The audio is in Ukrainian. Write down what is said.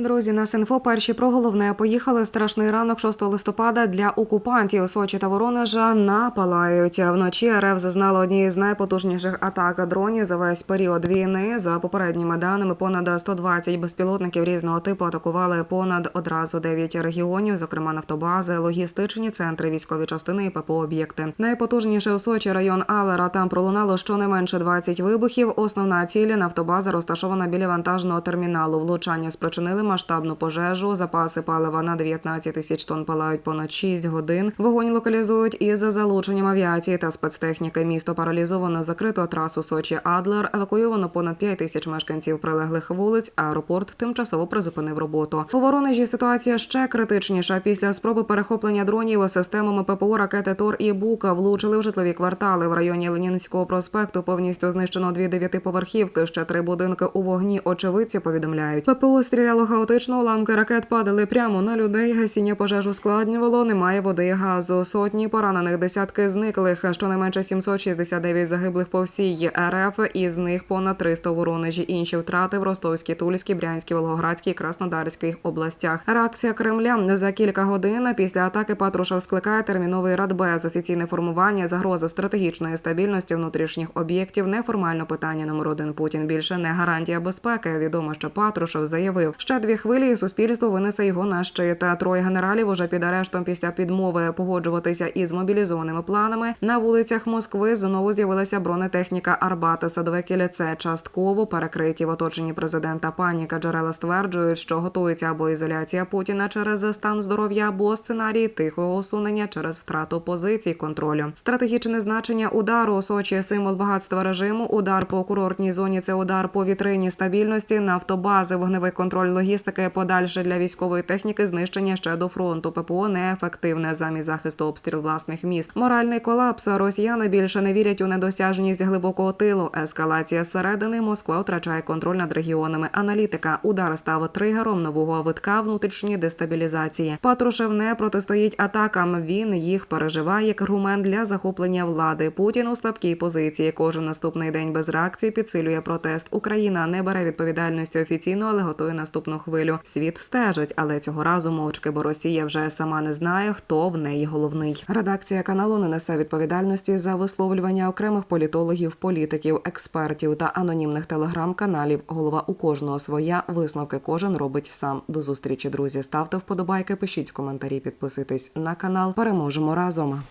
Друзі, нас інфо перші про головне поїхали. Страшний ранок 6 листопада для окупантів Сочі та Воронежа напалають. Вночі РФ зазнала однієї з найпотужніших атак дронів за весь період війни. За попередніми даними, понад 120 безпілотників різного типу атакували понад одразу 9 регіонів, зокрема нафтобази, логістичні центри, військові частини і ППО об'єкти. Найпотужніше у Сочі район Алера. Там пролунало щонайменше 20 вибухів. Основна ціль нафтобаза розташована біля вантажного терміналу. Влучання спричинили масштабну пожежу. Запаси палива на 19 тисяч тонн палають понад 6 годин. Вогонь локалізують із залученням авіації та спецтехніки. Місто паралізовано закрито трасу Сочі Адлер. Евакуйовано понад 5 тисяч мешканців прилеглих вулиць. Аеропорт тимчасово призупинив роботу. У Воронежі ситуація ще критичніша. Після спроби перехоплення дронів системами ППО ракети Тор і Бука влучили в житлові квартали. В районі Ленінського проспекту повністю знищено дві дев'ятиповерхівки. Ще три будинки у вогні. Очевидці повідомляють. ППО стріляло хаотично. Уламки ракет падали прямо на людей. Гасіння пожеж ускладнювало. Немає води і газу. Сотні поранених, десятки зниклих. Щонайменше 769 загиблих по всій РФ. Із них понад 300 Воронежі. Інші втрати в Ростовській, Тульській, Брянській, Волгоградській, Краснодарській областях. Реакція Кремля за кілька годин після атаки Патрушев скликає терміновий радбез. Офіційне формування загроза стратегічної стабільності внутрішніх об'єктів. Неформально питання номер один. Путін більше не гарантія безпеки. Відомо, що Патрушев заявив, ще дві хвилі і суспільство винесе його на щит. Троє генералів уже під арештом після підмови погоджуватися із мобілізованими планами. На вулицях Москви знову з'явилася бронетехніка Арбата, садове кільце частково перекриті в оточенні президента. Паніка джерела стверджують, що готується або ізоляція Путіна через стан здоров'я, або сценарій тихого усунення через втрату позицій контролю. Стратегічне значення удару Сочі – символ багатства режиму. Удар по курортній зоні це удар по вітринній стабільності, нафтобази, вогневий контроль логістики, подальше для військової техніки, знищення ще до фронту. ППО неефективне замість захисту обстріл власних міст. Моральний колапс. Росіяни більше не вірять у недосяжність глибокого тилу. Ескалація зсередини. Москва втрачає контроль над регіонами. Аналітика. Удар став тригером нового витка внутрішньої дестабілізації. Патрушев не протистоїть атакам. Він їх переживає як аргумент для захоплення влади. Путін у слабкій позиції. Кожен наступний день без реакції підсилює протест. Україна не бере відповідальності офіційно, але готує наступну хвилю. Світ стежить, але цього разу мовчки, бо Росія вже сама не знає, хто в неї головний. Редакція каналу не несе відповідальності за висловлювання окремих політологів, політиків, експертів та анонімних телеграм-каналів. Голова у кожного своя висновки кожен робить сам. До зустрічі, друзі. Ставте вподобайки, пишіть коментарі, підписуйтесь на канал. Переможемо разом.